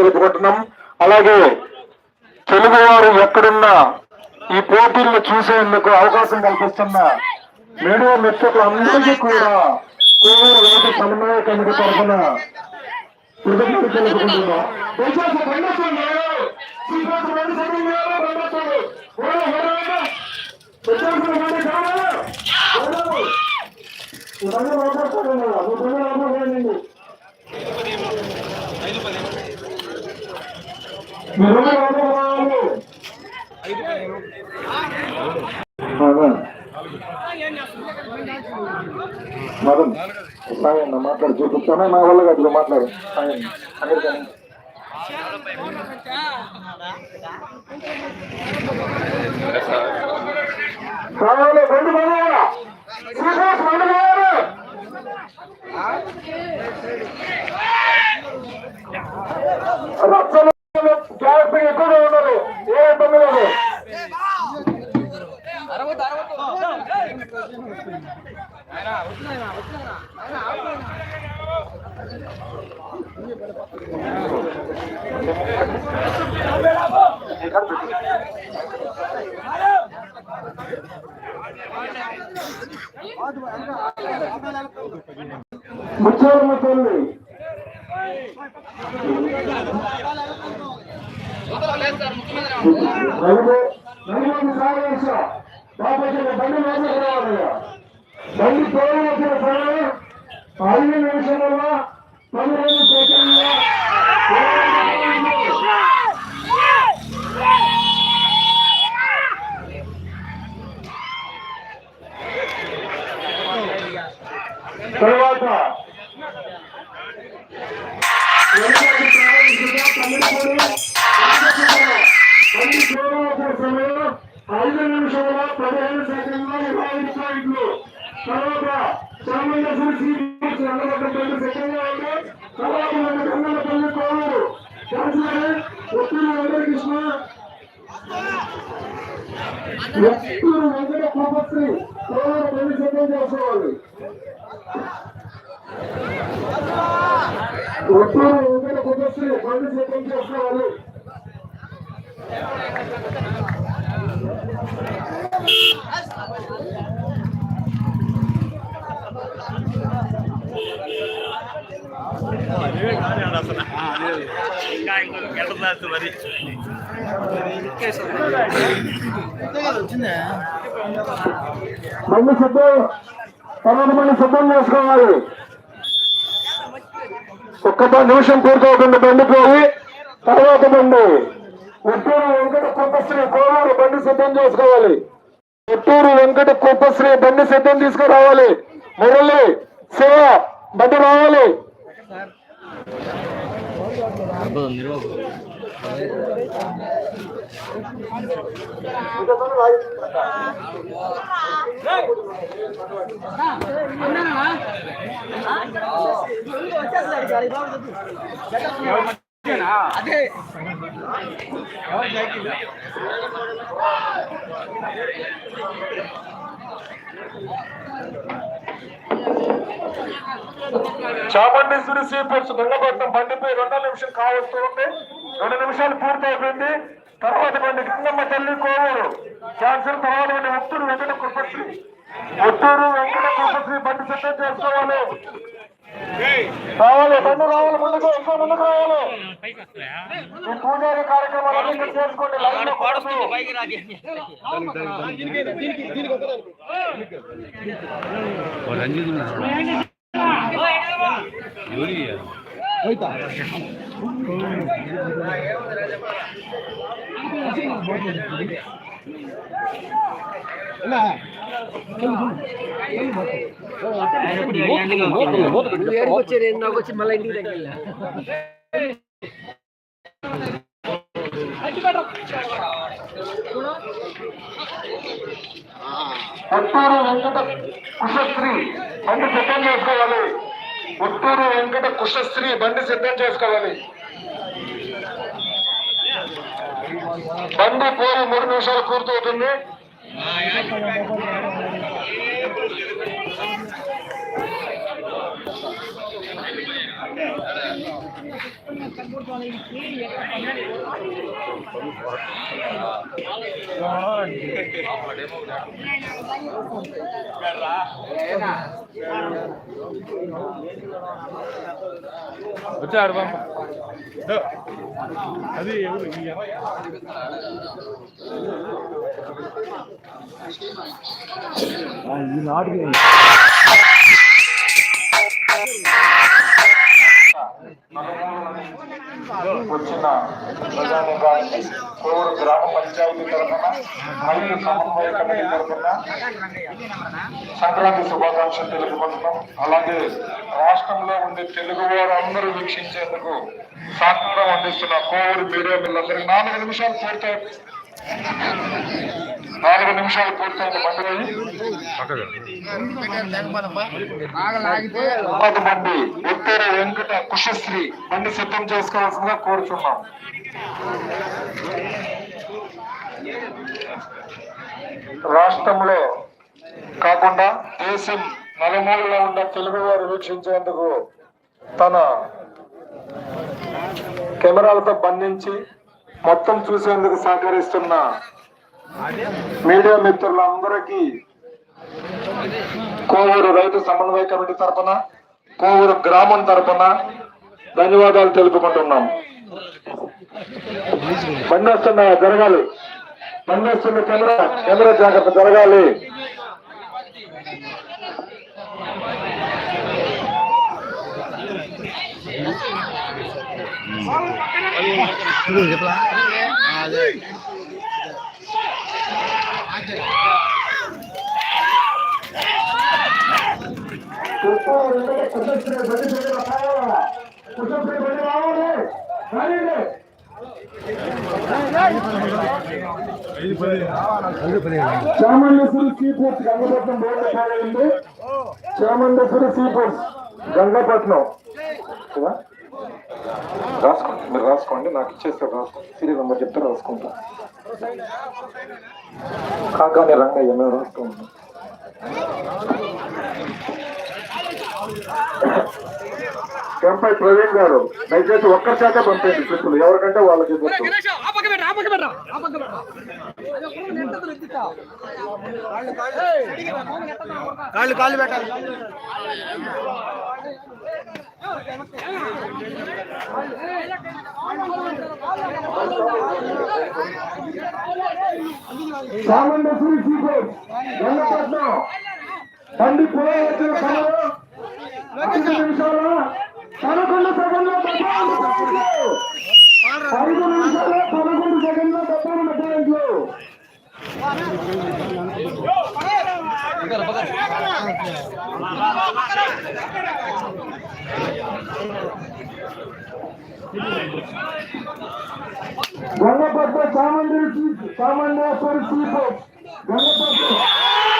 తెలుపుకుంటున్నాం. అలాగే తెలుగువారు ఎక్కడున్నా ఈ పోటీలను చూసేందుకు అవకాశం కల్పిస్తున్న మీడియా మిత్రులందరికీ కూడా కోవూరు రైతు సమన్వయ కమిటీ తరఫున కృతజ్ఞతలు తెలుపుకుంటున్నాం. దయచేసి బండేశ్వరులు, శ్రీకాకుళం బండి సమయం గారు, బండేశ్వరులు. ఓరే, ఓరే, ఓరే. వచ్చేసిన బండి కావాలి. ఓరే. ఈ బండి లోపలికి రండి. ఈ బండి లోపలికి రండి. ఈ బండి లోపలికి రావాలి. మదన్ మదన్ సాయన్న మాట్లాడు చూపిస్తానా? నా వల్ల కాదు మాట్లాడు. సాయం అక్కడికి కావాలి ముత్యాలమ్మ తల్లి నలుగురు నలుగురు సాగేశ బాబాజీ బండి లోపలికి రావాలయ్యా బండి తోలవలసిన సమయం ఐదు నిమిషముల పదిహేను సెకండ్ల తర్వాత వెనుకకు ఉంది తర్వాత కోవూరు కాకినాడ వెంకటకృష్ణ ఒత్తూరు వెంకట కోపశ్రీ కోవూరు చేసుకోవాలి వెంకట కోపశ్రీ చేసుకోవాలి మళ్ళీ సిద్ధం తర్వాత బండి చేసుకోవాలి. ఒక్క నిమిషం పూర్తవుతుంది బండి పోయి. తర్వాత బండి. ఒట్టూరు వెంకట కుప్పశ్రీ కోవూరు బండి సిద్ధం చేసుకోవాలి. ఒట్టూరు వెంకట కుప్పశ్రీ బండి సిద్ధం తీసుకురావాలి. మురళి శివ బండి రావాలి. அற்புதம் நிர்வாகம். అదే ఎవరు సైకిల్ చాముండేశ్వరి సీపర్స్ గంగపట్నం బండిపై రెండు నిమిషం కావస్తూ ఉంది. రెండు నిమిషాలు పూర్తయిపోయింది. తర్వాత బండి గంగమ్మ తల్లి కోవూరు. క్యాన్సర్ తర్వాత బండి ఉత్తూరు వెంకట కృపశ్రీ ఉత్తూరు వెంకట కృపశ్రీ బండి సిద్ధం చేసుకోవాలి. రావాలి బండి రావాలి ముందుకు ఇంకా ముందుకు రావాలి ఈ పూజారి కార్యక్రమాలు చేసుకోండి లైన్ లో కూడదు. వచ్చి నాకు వచ్చి మళ్ళీ ఇంటికి దగ్గర ఉత్తూరు వెంకట కుశశ్రీ బండి సిద్ధం చేసుకోవాలి. ఉత్తూరు వెంకట కుశశ్రీ బండి సిద్ధం చేసుకోవాలి. బండి పోయి మూడు నిమిషాలు పూర్తవుతుంది. ustedes. వచ్చాడు బామ్మ అది ఎవరు ఈ అమ్మాయి? వచ్చిన ప్రజానికానికి కోవూరు గ్రామ పంచాయతీ తరఫున మరియు సమన్వయ కమిటీ తరఫున సంక్రాంతి శుభాకాంక్షలు తెలుపుకుంటున్నాం. అలాగే రాష్ట్రంలో ఉండే తెలుగు వారు అందరూ వీక్షించేందుకు సహకారం అందిస్తున్న కోవూరు మీడియా మిల్లందరికీ నాలుగు నిమిషాలు పూర్తయి నాలుగు నిమిషాలు పూర్తయిన పండుగ బండి ఉత్తర వెంకట కుషశ్రీ బండి సిద్ధం చేసుకోవాల్సిందిగా కోరుచున్నాం. రాష్ట్రంలో కాకుండా దేశం నలుమూలలో ఉన్న తెలుగు వారు వీక్షించేందుకు తన కెమెరాలతో బంధించి మొత్తం చూసేందుకు సహకరిస్తున్న మీడియా మిత్రులందరికీ కోవూరు రైతు సమన్వయ కమిటీ తరఫున కోవూరు గ్రామం తరపున ధన్యవాదాలు తెలుపుకుంటున్నాం బండి జరగాలి బండి వస్తున్న కెమెరా కెమెరా జాగ్రత్త జరగాలి Thank you. Chamundeswari sea foods Gangapatnam board ఉంది? చామండేశ్వరి సీ గంగపట్నం. రాసుకోండి మీరు రాసుకోండి నాకు ఇచ్చేస్తారు రాసుకోండి సీరియల్ నెంబర్ చెప్తే రాసుకుంటా. కాకాని రంగయ్య మేము రాసుకుంటాం ఎంపై ప్రవీణ్ గారు దయచేసి ఒక్కరి చేత పంపేయండి స్లిప్పులు ఎవరికంటే వాళ్ళకి కాళ్ళు కాళ్ళు పెట్టాలి. నిమిషాల? పదకొండు సెకండ్ల ఐదు నిమిషాల పదకొండు సెకండ్ల డెబ్బై మెట్టాయింట్లు గంగపట్నం చాముండేశ్వరి చాముండేశ్వరి సీఫుడ్ గంగపట్నం